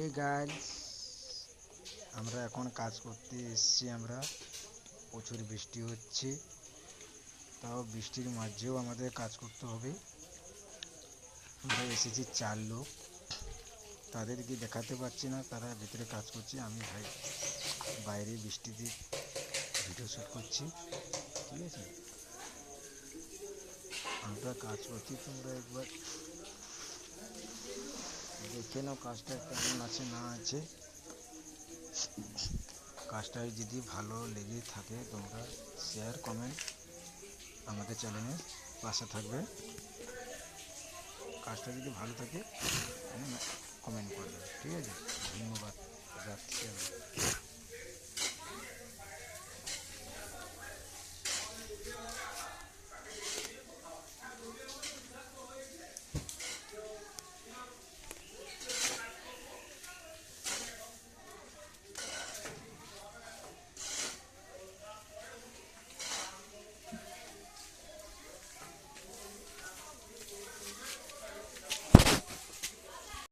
এই গাইস আমরা এখন কাজ করতে এসেছি, আমরা প্রচুর বৃষ্টি হচ্ছে, তাও বৃষ্টির মাঝেও আমাদের কাজ করতে হবে। আমরা এসেছি চার লোক, তাদেরকে দেখাতে পারছি না, তারা ভিতরে কাজ করছে, আমি ভাই বাইরে বৃষ্টিতে ভিডিও শ্যুট করছি, ঠিক আছে? আমরা কাজ করছি, তোমরা একবার নাও কাজটা কেমন আছে, না আছে? কাজটা যদি ভালো লেগে থাকে, তোমরা শেয়ার কমেন্ট আমাদের চ্যানেলে পাশে থাকবে। কাজটা যদি ভালো থাকে কমেন্ট করবে, ঠিক আছে?